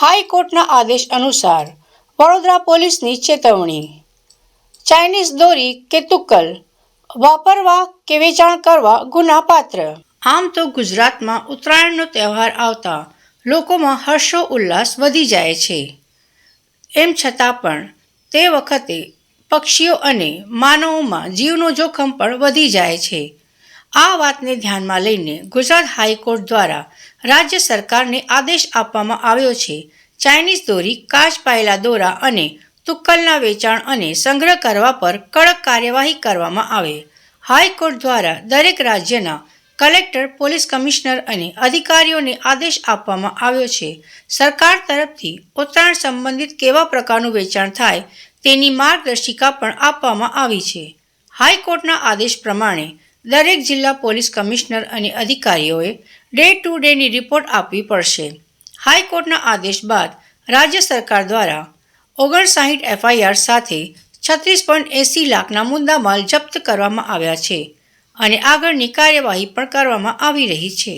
હાઈકોર્ટના આદેશ અનુસાર વડોદરા પોલીસની ચેતવણી. ચાઇનીઝ દોરી કે તુક્કલ વાપરવા કે વેચાણ કરવા ગુનાપાત્ર. આમ તો ગુજરાતમાં ઉત્તરાયણનો તહેવાર આવતા લોકોમાં હર્ષો ઉલ્લાસ વધી જાય છે. એમ છતાં પણ તે વખતે પક્ષીઓ અને માનવોમાં જીવનો જોખમ પણ વધી જાય છે. આ વાતને ધ્યાનમાં લઈને ગુજરાત હાઈકોર્ટ દ્વારા રાજ્ય સરકારને આદેશ આપવામાં આવ્યો છે. ચાઇનીઝ દોરી, કાચ પાયેલા દોરા અને તુક્કલના વેચાણ અને સંગ્રહ કરવા પર કડક કાર્યવાહી કરવામાં આવે. હાઈકોર્ટ દ્વારા દરેક રાજ્યના કલેક્ટર, પોલીસ કમિશનર અને અધિકારીઓને આદેશ આપવામાં આવ્યો છે. સરકાર તરફથી ઉત્તરાયણ સંબંધિત કેવા પ્રકારનું વેચાણ થાય તેની માર્ગદર્શિકા પણ આપવામાં આવી છે. હાઈકોર્ટના આદેશ પ્રમાણે દરેક જિલ્લા પોલીસ કમિશનર અને અધિકારીઓએ ડે ટુ ડેની રિપોર્ટ આપવી પડશે. હાઈકોર્ટના આદેશ બાદ રાજ્ય સરકાર દ્વારા ઓગણસાઠ એફઆઈઆર સાથે છત્રીસ પોઈન્ટ એંસી લાખના મુદ્દામાલ જપ્ત કરવામાં આવ્યા છે અને આગળની કાર્યવાહી પણ કરવામાં આવી રહી છે.